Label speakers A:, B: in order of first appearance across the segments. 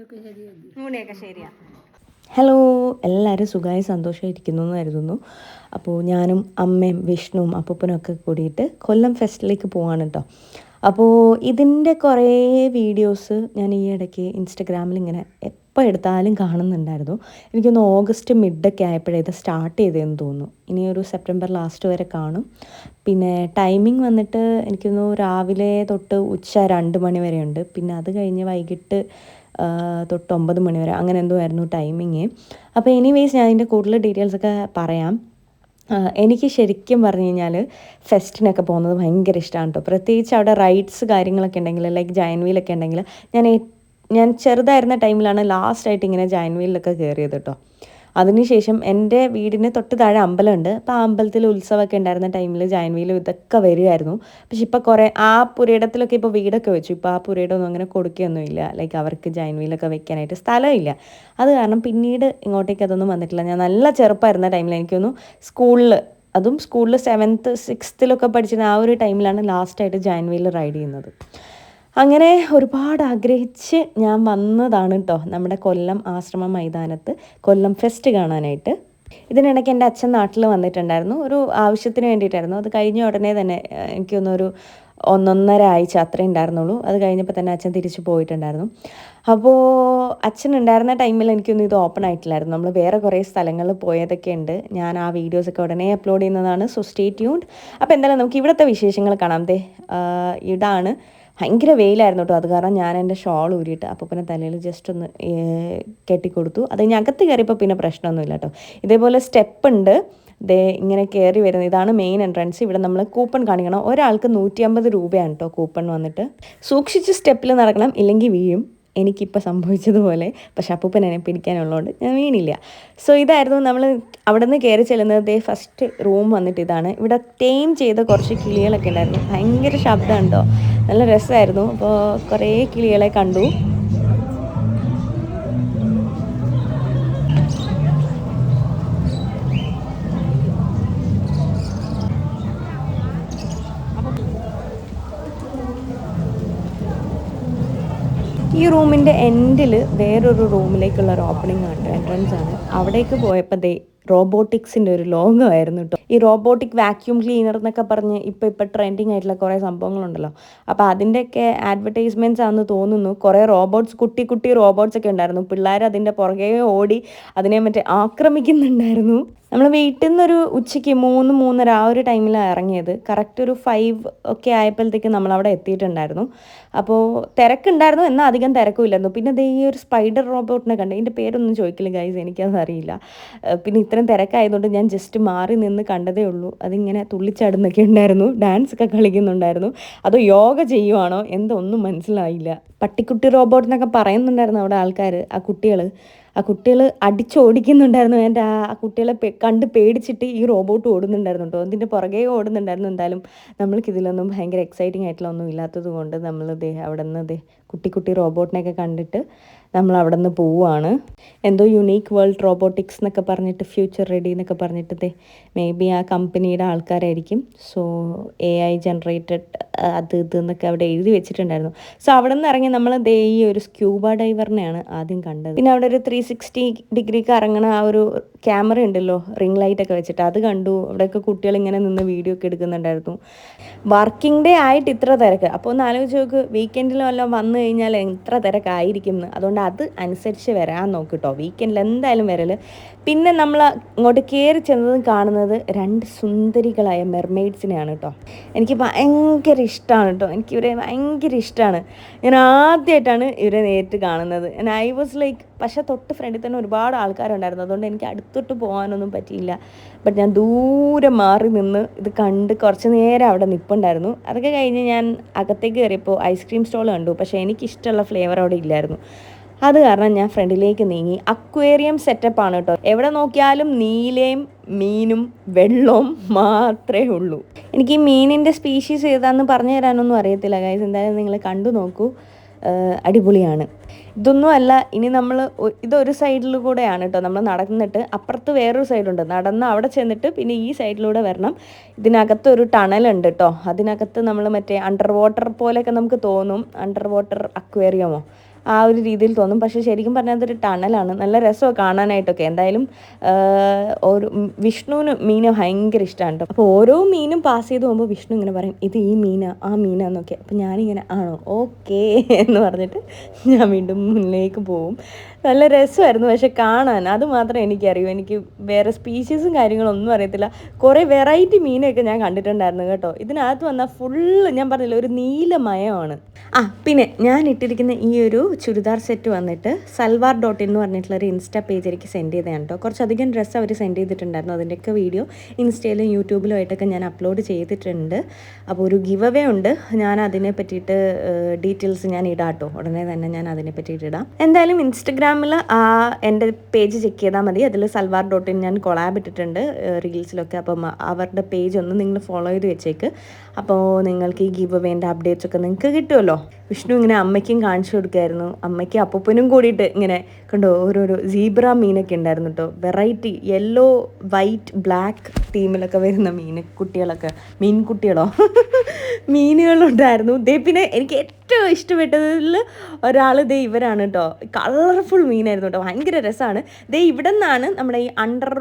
A: മൂടിയൊക്കെ ശരിയാ.
B: ഹലോ എല്ലാവരും സുഖമായി സന്തോഷമായിരിക്കുന്നു എന്ന് കരുതുന്നു. അപ്പോൾ ഞാനും അമ്മയും വിഷ്ണുവും അപ്പൂപ്പനും ഒക്കെ കൂടിയിട്ട് കൊല്ലം ഫെസ്റ്റിലേക്ക് പോവാണ് കേട്ടോ അപ്പോൾ ഇതിന്റെ കുറേ വീഡിയോസ് ഞാൻ ഈ ഇടയ്ക്ക് ഇൻസ്റ്റഗ്രാമിൽ ഇങ്ങനെ എപ്പോൾ എടുത്താലും കാണുന്നുണ്ടായിരുന്നു. എനിക്കൊന്ന് ഓഗസ്റ്റ് മിഡൊക്കെ ആയപ്പോഴേ ഇത് സ്റ്റാർട്ട് ചെയ്തതെന്ന് തോന്നുന്നു. ഇനി ഒരു സെപ്റ്റംബർ ലാസ്റ്റ് വരെ കാണും. പിന്നെ ടൈമിംഗ് വന്നിട്ട് എനിക്കൊന്ന് രാവിലെ തൊട്ട് ഉച്ച രണ്ട് മണി വരെ ഉണ്ട് പിന്നെ അത് കഴിഞ്ഞ് വൈകിട്ട് തൊട്ട് ഒമ്പത് മണി വരെ അങ്ങനെ എന്തോ ആയിരുന്നു ടൈമിങ് അപ്പോൾ എനിവേസ് ഞാൻ അതിന്റെ കൂടുതൽ ഡീറ്റെയിൽസ് ഒക്കെ പറയാം. എനിക്ക് ശരിക്കും പറഞ്ഞു കഴിഞ്ഞാൽ ഫെസ്റ്റിനൊക്കെ പോകുന്നത് ഭയങ്കര ഇഷ്ടമാണ് കേട്ടോ പ്രത്യേകിച്ച് അവിടെ റൈഡ്സ് കാര്യങ്ങളൊക്കെ ഉണ്ടെങ്കിൽ ലൈക്ക് ജയൻ വീലൊക്കെ ഉണ്ടെങ്കിൽ ഞാൻ ഞാൻ ചെറുതായിരുന്ന ടൈമിലാണ് ലാസ്റ്റ് ആയിട്ട് ഇങ്ങനെ ജയൻ വീലിലൊക്കെ കയറിയത് കേട്ടോ അതിനുശേഷം എന്റെ വീടിന് തൊട്ട് താഴെ അമ്പലമുണ്ട്. അപ്പോൾ ആ അമ്പലത്തിൽ ഉത്സവമൊക്കെ ഉണ്ടായിരുന്ന ടൈമിൽ ജാൻവിയിലും ഇതൊക്കെ വരുമായിരുന്നു പക്ഷെ ഇപ്പോൾ കുറേ ആ പുരയിടത്തിലൊക്കെ ഇപ്പോൾ വീടൊക്കെ വെച്ചു. ഇപ്പോൾ ആ പുരയിടമൊന്നും അങ്ങനെ കൊടുക്കുകയൊന്നുമില്ല. ലൈക്ക് അവർക്ക് ജാൻവിയിലൊക്കെ വെക്കാനായിട്ട് സ്ഥലമില്ല. അത് കാരണം പിന്നീട് ഇങ്ങോട്ടേക്ക് അതൊന്നും വന്നിട്ടില്ല. ഞാൻ നല്ല ചെറുപ്പമായിരുന്ന ടൈമിൽ എനിക്കൊന്നും സ്കൂളിൽ അതും സ്കൂളിൽ സെവൻത്ത് സിക്സ്ത്തിലൊക്കെ പഠിച്ചിരുന്ന ആ ഒരു ടൈമിലാണ് ലാസ്റ്റായിട്ട് ജാൻവിയിൽ റൈഡ് ചെയ്യുന്നത്. അങ്ങനെ ഒരുപാട് ആഗ്രഹിച്ച് ഞാൻ വന്നതാണ് കേട്ടോ നമ്മുടെ കൊല്ലം ആശ്രമ മൈതാനത്ത് കൊല്ലം ഫെസ്റ്റ് കാണാനായിട്ട്. ഇതിനിടയ്ക്ക് എന്റെ അച്ഛൻ നാട്ടിൽ വന്നിട്ടുണ്ടായിരുന്നു. ഒരു ആവശ്യത്തിന് വേണ്ടിയിട്ടായിരുന്നു. അത് കഴിഞ്ഞ ഉടനെ തന്നെ എനിക്കൊന്നൊരു ഒന്നൊന്നര ആഴ്ച അത്രേ ഉണ്ടായിരുന്നുള്ളൂ. അത് കഴിഞ്ഞപ്പോൾ തന്നെ അച്ഛൻ തിരിച്ചു പോയിട്ടുണ്ടായിരുന്നു. അപ്പോൾ അച്ഛൻ ഉണ്ടായിരുന്ന ടൈമിൽ എനിക്കൊന്നും ഇത് ഓപ്പൺ ആയിട്ടില്ലായിരുന്നു. നമ്മൾ വേറെ കുറേ സ്ഥലങ്ങളിൽ പോയതൊക്കെ ഉണ്ട്. ഞാൻ ആ വീഡിയോസൊക്കെ ഉടനെ അപ്ലോഡ് ചെയ്യുന്നതാണ്. So stay tuned. അപ്പോൾ എന്തായാലും നമുക്ക് ഇവിടുത്തെ വിശേഷങ്ങൾ കാണാം ദേ. ഇതാണ് ഭയങ്കര വെയിലായിരുന്നു കേട്ടോ. അത് കാരണം ഞാൻ എന്റെ ഷോൾ ഊരിയിട്ട് പിന്നെ തലയിൽ ജസ്റ്റ് ഒന്ന് കെട്ടിക്കൊടുത്തു. അത് ഇനി അകത്ത് കയറിയപ്പോൾ പിന്നെ പ്രശ്നമൊന്നുമില്ല കേട്ടോ. ഇതേപോലെ സ്റ്റെപ്പ് ഉണ്ട്. ദേ ഇങ്ങനെ കയറി വരുന്നത്. ഇതാണ് മെയിൻ എൻട്രൻസ് ഇവിടെ നമ്മൾ കൂപ്പൺ കാണിക്കണം. ഒരാൾക്ക് നൂറ്റി അമ്പത് രൂപയാണ് കേട്ടോ കൂപ്പൺ വന്നിട്ട്. സൂക്ഷിച്ച് സ്റ്റെപ്പിൽ നടക്കണം. ഇല്ലെങ്കിൽ വീഴും. എനിക്കിപ്പോൾ സംഭവിച്ചതുപോലെ പക്ഷെ അപ്പൂപ്പൻ എന്നെ പിടിക്കാനുള്ളതുകൊണ്ട് ഞാൻ വീണില്ല. സോ ഇതായിരുന്നു നമ്മൾ അവിടെ നിന്ന് കയറി ചെല്ലുന്നത് ഫസ്റ്റ് റൂം വന്നിട്ട് ഇതാണ്. ഇവിടെ ടൈം ചെയ്ത കുറച്ച് കിളികളൊക്കെ ഉണ്ടായിരുന്നു. ഭയങ്കര ശബ്ദം ഉണ്ടോ? നല്ല രസമായിരുന്നു. അപ്പോൾ കുറേ കിളികളെ കണ്ടു. ഈ റൂമിന്റെ എൻഡിൽ വേറൊരു റൂമിലേക്കുള്ള ഒരു ഓപ്പണിംഗ് ആണ് എൻട്രൻസ് ആണ്. അവിടേക്ക് പോയപ്പോൾ ദേ റോബോട്ടിക്സിന്റെ ഒരു ലോകമായിരുന്നു കേട്ടോ ഈ റോബോട്ടിക് വാക്യൂം ക്ലീനർ എന്നൊക്കെ പറഞ്ഞ് ഇപ്പോൾ ഇപ്പോൾ ട്രെൻഡിങ് ആയിട്ടുള്ള കുറേ സംഭവങ്ങളുണ്ടല്ലോ. അപ്പോൾ അതിന്റെയൊക്കെ അഡ്വർടൈസ്മെന്റ്സ് ആണെന്ന് തോന്നുന്നു. കുറേ റോബോട്ട്സ് കുട്ടി കുട്ടി റോബോട്ട്സ് ഒക്കെ ഉണ്ടായിരുന്നു. പിള്ളേർ അതിന്റെ പുറകെ ഓടി അതിനെ മറ്റേ ആക്രമിക്കുന്നുണ്ടായിരുന്നു. നമ്മൾ വീട്ടിൽ നിന്നൊരു ഉച്ചയ്ക്ക് മൂന്ന് മൂന്നര ആ ഒരു ടൈമിലാണ് ഇറങ്ങിയത്. കറക്റ്റ് ഒരു ഫൈവ് ഒക്കെ ആയപ്പോഴത്തേക്ക് നമ്മൾ അവിടെ എത്തിയിട്ടുണ്ടായിരുന്നു. അപ്പോൾ തിരക്കുണ്ടായിരുന്നു. എന്നാൽ അധികം തിരക്കുമില്ലായിരുന്നു. പിന്നെ ഈ ഒരു സ്പൈഡർ റോബോട്ടിനെ കണ്ടു. ഇതിന്റെ പേരൊന്നും ചോദിക്കില്ല ഗൈസ് എനിക്കത് അറിയില്ല ഇത്ര പിന്നെ ഇത്രയും തിരക്കായതുകൊണ്ട് ഞാൻ ജസ്റ്റ് മാറി നിന്ന് കണ്ടതേ ഉള്ളൂ. അതിങ്ങനെ തുള്ളിച്ചാടുന്നൊക്കെ ഉണ്ടായിരുന്നു. ഡാൻസ് ഒക്കെ കളിക്കുന്നുണ്ടായിരുന്നു. അതോ യോഗ ചെയ്യുവാണോ? എന്തൊന്നും മനസ്സിലായില്ല. പട്ടിക്കുട്ടി റോബോട്ട് എന്നൊക്കെ പറയുന്നുണ്ടായിരുന്നു അവിടെ ആൾക്കാർ ആ കുട്ടികൾ ആ കുട്ടികൾ അടിച്ചോടിക്കുന്നുണ്ടായിരുന്നു. എന്റെ ആ കുട്ടികളെ കണ്ട് പേടിച്ചിട്ട് ഈ റോബോട്ട് ഓടുന്നുണ്ടായിരുന്നു കേട്ടോ. അതിന്റെ പുറകെ ഓടുന്നുണ്ടായിരുന്നു. എന്തായാലും നമ്മൾക്ക് ഇതിലൊന്നും ഭയങ്കര എക്സൈറ്റിംഗ് ആയിട്ടുള്ള ഒന്നും ഇല്ലാത്തത് കൊണ്ട് നമ്മൾ അവിടെ നിന്ന് കുട്ടി കുട്ടി റോബോട്ടിനെയൊക്കെ കണ്ടിട്ട് നമ്മൾ അവിടെ നിന്ന് പോവുകയാണ് എന്തോ യുണീക്ക് വേൾഡ് റോബോട്ടിക്സ് എന്നൊക്കെ പറഞ്ഞിട്ട് ഫ്യൂച്ചർ റെഡി എന്നൊക്കെ പറഞ്ഞിട്ട് മേ ബി ആ കമ്പനിയുടെ ആൾക്കാരായിരിക്കും. സോ എ ഐ ജനറേറ്റഡ് അത് ഇത് എന്നൊക്കെ അവിടെ എഴുതി വെച്ചിട്ടുണ്ടായിരുന്നു. സോ അവിടെ നിന്ന് ഇറങ്ങി നമ്മൾ ദേ ഈ ഒരു സ്ക്യൂബ ഡൈവറിനെയാണ് ആദ്യം കണ്ടത്. പിന്നെ അവിടെ ഒരു ത്രീ സിക്സ്റ്റി ഡിഗ്രിക്ക് ഇറങ്ങണ ആ ഒരു ക്യാമറ ഉണ്ടല്ലോ റിംഗ് ലൈറ്റ് ഒക്കെ വെച്ചിട്ട് അത് കണ്ടു. അവിടെയൊക്കെ കുട്ടികൾ ഇങ്ങനെ നിന്ന് വീഡിയോ ഒക്കെ എടുക്കുന്നുണ്ടായിരുന്നു. വർക്കിംഗ് ഡേ ആയിട്ട് ഇത്ര തിരക്ക്. അപ്പോൾ ഒന്ന് ആലോചിച്ച് നോക്ക് വീക്കെൻഡിലും എല്ലാം വന്നു കഴിഞ്ഞാൽ എത്ര തിരക്കായിരിക്കും അതുകൊണ്ട് അത് അനുസരിച്ച് വരാൻ നോക്കിട്ടോ കേട്ടോ വീക്കെൻഡിൽ എന്തായാലും വരൽ പിന്നെ നമ്മൾ ഇങ്ങോട്ട് കയറി ചെന്നതും കാണുന്നത് രണ്ട് സുന്ദരികളായ മെർമെയ്ഡ്സിനെയാണ് കേട്ടോ എനിക്ക് ഭയങ്കര ഇഷ്ടമാണ് കേട്ടോ എനിക്ക് ഇവരെ ഭയങ്കര ഇഷ്ടമാണ് ഞാൻ ആദ്യമായിട്ടാണ് ഇവരെ നേരിട്ട് കാണുന്നത്. ഞാൻ ഐ വാസ് ലൈക്ക് പക്ഷേ തൊട്ട് ഫ്രണ്ടിൽ തന്നെ ഒരുപാട് ആൾക്കാരുണ്ടായിരുന്നു. അതുകൊണ്ട് എനിക്ക് അടുത്തോട്ട് പോകാനൊന്നും പറ്റിയില്ല. ബട്ട് ഞാൻ ദൂരെ മാറി നിന്ന് ഇത് കണ്ട് കുറച്ച് നേരം അവിടെ നിൽപ്പുണ്ടായിരുന്നു അതൊക്കെ കഴിഞ്ഞ് ഞാൻ അകത്തേക്ക് കയറിയപ്പോൾ ഐസ്ക്രീം സ്റ്റോൾ കണ്ടു. പക്ഷേ എനിക്കിഷ്ടമുള്ള ഫ്ലേവർ അവിടെ ഇല്ലായിരുന്നു. അത് കാരണം ഞാൻ ഫ്രണ്ടിലേക്ക് നീങ്ങി. അക്വേറിയം സെറ്റപ്പാണ് കേട്ടോ എവിടെ നോക്കിയാലും നീലയും മീനും വെള്ളവും മാത്രമേ ഉള്ളൂ. എനിക്ക് ഈ മീനിന്റെ സ്പീഷീസ് ഏതാണെന്ന് പറഞ്ഞു തരാനൊന്നും അറിയത്തില്ല ഗൈസ് എന്തായാലും നിങ്ങൾ കണ്ടു നോക്കൂ. അടിപൊളിയാണ്. ഇതൊന്നുമല്ല ഇനി നമ്മൾ ഇതൊരു സൈഡിൽ കൂടെയാണ് കേട്ടോ നമ്മൾ നടന്നിട്ട് അപ്പുറത്ത് വേറൊരു സൈഡുണ്ട് നടന്ന് അവിടെ ചെന്നിട്ട് പിന്നെ ഈ സൈഡിലൂടെ വരണം. ഇതിനകത്ത് ഒരു ടണലുണ്ട് കേട്ടോ അതിനകത്ത് നമ്മൾ മറ്റേ അണ്ടർ വാട്ടർ പോലെയൊക്കെ നമുക്ക് തോന്നും. അണ്ടർ വാട്ടർ അക്വേറിയമോ ആ ഒരു രീതിയിൽ തോന്നും. പക്ഷേ ശരിക്കും പറഞ്ഞാൽ അതൊരു ടണലാണ്. നല്ല രസമാണ് കാണാനായിട്ടൊക്കെ. എന്തായാലും ഒരു വിഷ്ണുവിന് മീന് ഭയങ്കര ഇഷ്ടമാണ് കേട്ടോ അപ്പോൾ ഓരോ മീനും പാസ് ചെയ്ത് പോകുമ്പോൾ വിഷ്ണു ഇങ്ങനെ പറയും ഇത് ഈ മീന ആ മീനാന്നൊക്കെ അപ്പം ഞാനിങ്ങനെ ആണോ? ഓക്കേ എന്ന് പറഞ്ഞിട്ട് ഞാൻ വീണ്ടും മുന്നിലേക്ക് പോവും നല്ല രസമായിരുന്നു. പക്ഷെ കാണാൻ അത് മാത്രമേ എനിക്കറിയൂ. എനിക്ക് വേറെ സ്പീഷീസും കാര്യങ്ങളൊന്നും അറിയത്തില്ല. കുറേ വെറൈറ്റി മീനൊക്കെ ഞാൻ കണ്ടിട്ടുണ്ടായിരുന്നു കേട്ടോ. ഇതിനകത്ത് വന്നാൽ ഫുള്ള് ഞാൻ പറഞ്ഞില്ല ഒരു നീലമയമാണ്. ആ പിന്നെ ഞാൻ ഇട്ടിരിക്കുന്ന ഈ ഒരു ചുരിദാർ സെറ്റ് വന്നിട്ട് സൽവാർ ഡോട്ട് എന്ന് പറഞ്ഞിട്ടുള്ള ഒരു ഇൻസ്റ്റാ പേജ് എനിക്ക് സെൻഡ് ചെയ്തതാണ് കേട്ടോ. കുറച്ചധികം ഡ്രസ്സ് അവർ സെൻഡ് ചെയ്തിട്ടുണ്ടായിരുന്നു. അതിന്റെയൊക്കെ വീഡിയോ ഇൻസ്റ്റയിലും യൂട്യൂബിലും ആയിട്ടൊക്കെ ഞാൻ അപ്ലോഡ് ചെയ്തിട്ടുണ്ട്. അപ്പോൾ ഒരു ഗിവ് അവേ ഉണ്ട്. ഞാൻ അതിനെ പറ്റിയിട്ട് ഡീറ്റെയിൽസ് ഞാൻ ഇടാം കേട്ടോ. ഉടനെ തന്നെ ഞാൻ അതിനെ പറ്റിയിട്ട് ഇടാം. എന്തായാലും ഇൻസ്റ്റഗ്രാമിൽ ആ എന്റെ പേജ് ചെക്ക് ചെയ്താൽ മതി. അതിൽ സൽവാർ ഡോട്ട് ഇൻ ഞാൻ കൊളാബ് ഇട്ടിട്ടുണ്ട് റീൽസിലൊക്കെ അപ്പം അവരുടെ പേജ് ഒന്ന് നിങ്ങൾ ഫോളോ ചെയ്ത് വെച്ചേക്ക്. അപ്പോൾ നിങ്ങൾക്ക് ഈ ഗിവ് അവേന്റെ അപ്ഡേറ്റ്സ് ഒക്കെ നിങ്ങൾക്ക് കിട്ടുമല്ലോ. വിഷ്ണു ഇങ്ങനെ അമ്മയ്ക്കും കാണിച്ചു കൊടുക്കുമായിരുന്നു അമ്മയ്ക്ക് അപ്പൂപ്പനും കൂടിയിട്ട് ഇങ്ങനെ കണ്ടോ ഓരോരോ സീബ്ര മീനൊക്കെ ഉണ്ടായിരുന്നു കേട്ടോ വെറൈറ്റി യെല്ലോ വൈറ്റ് ബ്ലാക്ക് തീമിലൊക്കെ വരുന്ന മീൻ കുട്ടികളൊക്കെ. മീൻകുട്ടികളോ? മീനുകളുണ്ടായിരുന്നു. ദേ പിന്നെ എനിക്ക് ഏറ്റവും ഇഷ്ടപ്പെട്ടതിൽ ഒരാൾ ദേ ഇവരാണ് കേട്ടോ കളർഫുൾ മീനായിരുന്നു കേട്ടോ ഭയങ്കര രസമാണ് ദേ ഇവിടെ നിന്നാണ് നമ്മുടെ ഈ അണ്ടർ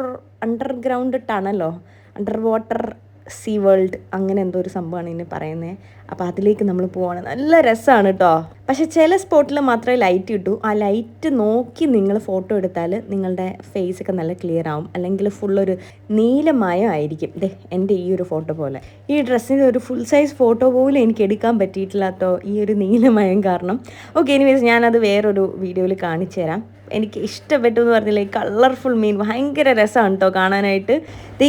B: അണ്ടർഗ്രൗണ്ട് ടണലോ അണ്ടർ വാട്ടർ സീ വേൾഡ് അങ്ങനെ എന്തോ ഒരു സംഭവമാണ് ഇനി പറയുന്നത് അപ്പോൾ അതിലേക്ക് നമ്മൾ പോവാണ്. നല്ല രസമാണ് കേട്ടോ പക്ഷെ ചില സ്പോട്ടിൽ മാത്രമേ ലൈറ്റ് കിട്ടൂ. ആ ലൈറ്റ് നോക്കി നിങ്ങൾ ഫോട്ടോ എടുത്താൽ നിങ്ങളുടെ ഫേസ് ഒക്കെ നല്ല ക്ലിയർ ആവും. അല്ലെങ്കിൽ ഫുൾ ഒരു നീലമയം ആയിരിക്കും. ദേ എന്റെ ഈ ഒരു ഫോട്ടോ പോലെ. ഈ ഡ്രസ്സിന്റെ ഒരു ഫുൾ സൈസ് ഫോട്ടോ പോലും എനിക്ക് എടുക്കാൻ പറ്റിയിട്ടില്ലാത്തോ ഈ ഒരു നീലമയം കാരണം. ഓക്കെ എനിവേസ് ഞാനത് വേറൊരു വീഡിയോയിൽ കാണിച്ചു തരാം. എനിക്ക് ഇഷ്ടപ്പെട്ടു എന്ന് പറഞ്ഞില്ലേ കളർഫുൾ മീൻ ഭയങ്കര രസമാണ് കേട്ടോ കാണാനായിട്ട്.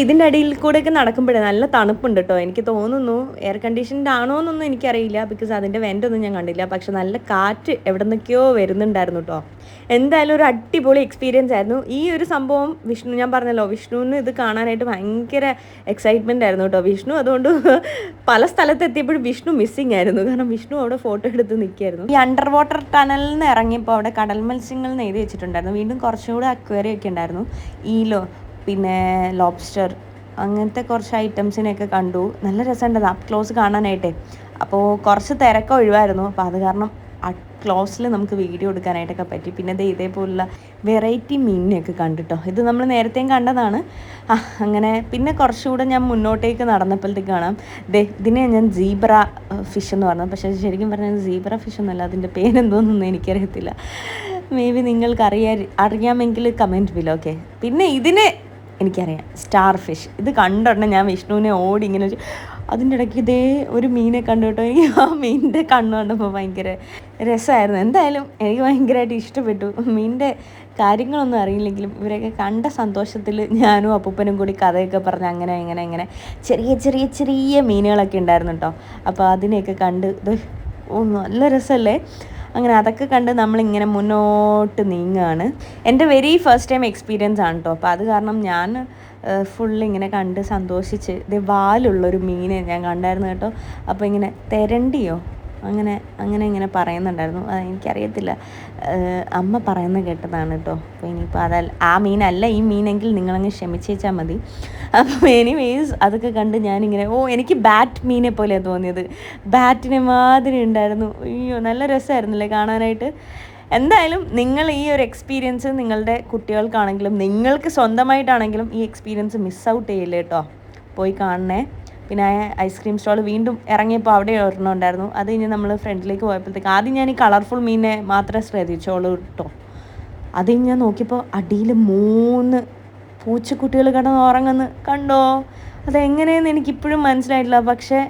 B: ഇതിന്റെ അടിയിൽ കൂടെയൊക്കെ നടക്കുമ്പോഴേ നല്ല തണുപ്പുണ്ട് കേട്ടോ എനിക്ക് തോന്നുന്നു എയർ കണ്ടീഷൻഡ് ആണോ എന്നൊന്നും എനിക്കറിയില്ല. ബിക്കോസ് അതിന്റെ വെന്റൊന്നും ഞാൻ കണ്ടില്ല. പക്ഷെ നല്ല കാറ്റ് എവിടെ നിന്നൊക്കെയോ വരുന്നുണ്ടായിരുന്നു കേട്ടോ എന്തായാലും ഒരു അടിപൊളി എക്സ്പീരിയൻസ് ആയിരുന്നു. ഈ ഒരു സംഭവം വിഷ്ണു ഞാൻ പറഞ്ഞല്ലോ വിഷ്ണുവിന് ഇത് കാണാനായിട്ട് ഭയങ്കര എക്സൈറ്റ്മെന്റ് ആയിരുന്നു കേട്ടോ വിഷ്ണു അതുകൊണ്ട് പല സ്ഥലത്ത് എത്തിയപ്പോഴും വിഷ്ണു മിസ്സിങ് ആയിരുന്നു. കാരണം വിഷ്ണു അവിടെ ഫോട്ടോ എടുത്ത് നിൽക്കുകയായിരുന്നു. ഈ അണ്ടർ വാട്ടർ ടണലിൽ നിന്ന് ഇറങ്ങിയപ്പോൾ അവിടെ കടൽ മത്സ്യങ്ങൾ എഴുതി വെച്ചിട്ടുണ്ടായിരുന്നു. വീണ്ടും കുറച്ചുകൂടെ അക്വേറിയൊക്കെ ഉണ്ടായിരുന്നു. ഈലോ പിന്നെ ലോബ്സ്റ്റർ അങ്ങനത്തെ കുറച്ച് ഐറ്റംസിനെയൊക്കെ കണ്ടു. നല്ല രസമുണ്ട് അപ്പ് ക്ലോസ് കാണാനായിട്ടേ. അപ്പോൾ കുറച്ച് തിരക്ക് ഒഴിവായിരുന്നു. അപ്പോൾ അത് കാരണം ക്ലോസിൽ നമുക്ക് വീഡിയോ എടുക്കാനായിട്ടൊക്കെ പറ്റി. പിന്നെ ദേ ഇതേപോലുള്ള വെറൈറ്റി മീനിനെയൊക്കെ കണ്ടിട്ടോ. ഇത് നമ്മൾ നേരത്തെയും കണ്ടതാണ്. അങ്ങനെ പിന്നെ കുറച്ചുകൂടെ ഞാൻ മുന്നോട്ടേക്ക് നടന്നപ്പോഴത്തേക്ക് കാണാം. ദേ ഇതിനെ ഞാൻ സീബ്ര ഫിഷ് എന്ന് പറഞ്ഞത് പക്ഷേ ശരിക്കും പറഞ്ഞാൽ സീബ്ര ഫിഷ് ഒന്നുമല്ല അതിന്റെ പേരെന്തോന്നൊന്നും എനിക്കറിയത്തില്ല. മേ ബി നിങ്ങൾക്ക് അറിയാ അറിയാമെങ്കിൽ കമന്റ് ബിലോ ഓക്കെ പിന്നെ ഇതിനെ എനിക്കറിയാം. സ്റ്റാർ ഫിഷ് ഇത് കണ്ടുടനെ ഞാൻ വിഷ്ണുവിനെ ഓടി ഇങ്ങനെ അതിന്റെ ഇടയ്ക്ക് ഇതേ ഒരു മീനെ കണ്ടു കേട്ടോ എനിക്ക് ആ മീനിന്റെ കണ്ണ് കണ്ടപ്പോൾ ഭയങ്കര രസമായിരുന്നു. എന്തായാലും എനിക്ക് ഭയങ്കരമായിട്ട് ഇഷ്ടപ്പെട്ടു. മീനിന്റെ കാര്യങ്ങളൊന്നും അറിയില്ലെങ്കിലും ഇവരെയൊക്കെ കണ്ട സന്തോഷത്തിൽ ഞാനും അപ്പൂപ്പനും കൂടി കഥയൊക്കെ പറഞ്ഞ് അങ്ങനെ ഇങ്ങനെ ഇങ്ങനെ ചെറിയ ചെറിയ ചെറിയ മീനുകളൊക്കെ ഉണ്ടായിരുന്നു കേട്ടോ. അപ്പോൾ അതിനെയൊക്കെ കണ്ട് ഇത് ഓ നല്ല രസമല്ലേ? അങ്ങനെ അതൊക്കെ കണ്ട് നമ്മളിങ്ങനെ മുന്നോട്ട് നീങ്ങുകയാണ് എന്റെ വെരി ഫസ്റ്റ് ടൈം എക്സ്പീരിയൻസ് ആണ് കേട്ടോ അപ്പോൾ അത് കാരണം ഞാൻ ഫുള്ളിങ്ങനെ കണ്ട് സന്തോഷിച്ച് ഇത് വാലുള്ളൊരു മീനെ ഞാൻ കണ്ടായിരുന്നു കേട്ടോ. അപ്പോൾ ഇങ്ങനെ തെരണ്ടിയോ? അങ്ങനെ അങ്ങനെ ഇങ്ങനെ പറയുന്നുണ്ടായിരുന്നു. അത് എനിക്കറിയത്തില്ല. അമ്മ പറയുന്ന കേട്ടതാണ് കേട്ടോ. അപ്പോൾ ഇനിയിപ്പോൾ അതല്ല ആ മീനല്ല ഈ മീനെങ്കിൽ നിങ്ങളങ്ങ് ക്ഷമിച്ചേച്ചാൽ മതി. അപ്പോൾ എനിവേസ് അതൊക്കെ കണ്ട് ഞാനിങ്ങനെ ഓ എനിക്ക് ബാറ്റ് മീനെ പോലെയാണ് തോന്നിയത്. ബാറ്റിനെ മാതിരി ഉണ്ടായിരുന്നു. അയ്യോ നല്ല രസമായിരുന്നില്ലേ കാണാനായിട്ട്. എന്തായാലും നിങ്ങൾ ഈ ഒരു എക്സ്പീരിയൻസ് നിങ്ങളുടെ കുട്ടികൾക്കാണെങ്കിലും നിങ്ങൾക്ക് സ്വന്തമായിട്ടാണെങ്കിലും ഈ എക്സ്പീരിയൻസ് മിസ് ഔട്ട് ചെയ്യില്ല കേട്ടോ. പോയി കാണണേ. പിന്നെ ഐസ്ക്രീം സ്റ്റോൾ വീണ്ടും ഇറങ്ങിയപ്പോൾ അവിടെ ഒരെണ്ണം ഉണ്ടായിരുന്നു. അത് കഴിഞ്ഞ് നമ്മൾ ഫ്രണ്ടിലേക്ക് പോയപ്പോഴത്തേക്ക് ആദ്യം ഞാൻ ഈ കളർഫുൾ മീനെ മാത്രമേ ശ്രദ്ധിച്ചോളൂ കേട്ടോ. അത് ഞാൻ നോക്കിയപ്പോൾ അടിയിൽ മൂന്ന് പൂച്ചക്കുട്ടികൾ കിടന്ന് ഉറങ്ങുന്നു. കണ്ടോ? അതെങ്ങനെയെന്ന് എനിക്കിപ്പോഴും മനസ്സിലായിട്ടില്ല. പക്ഷേ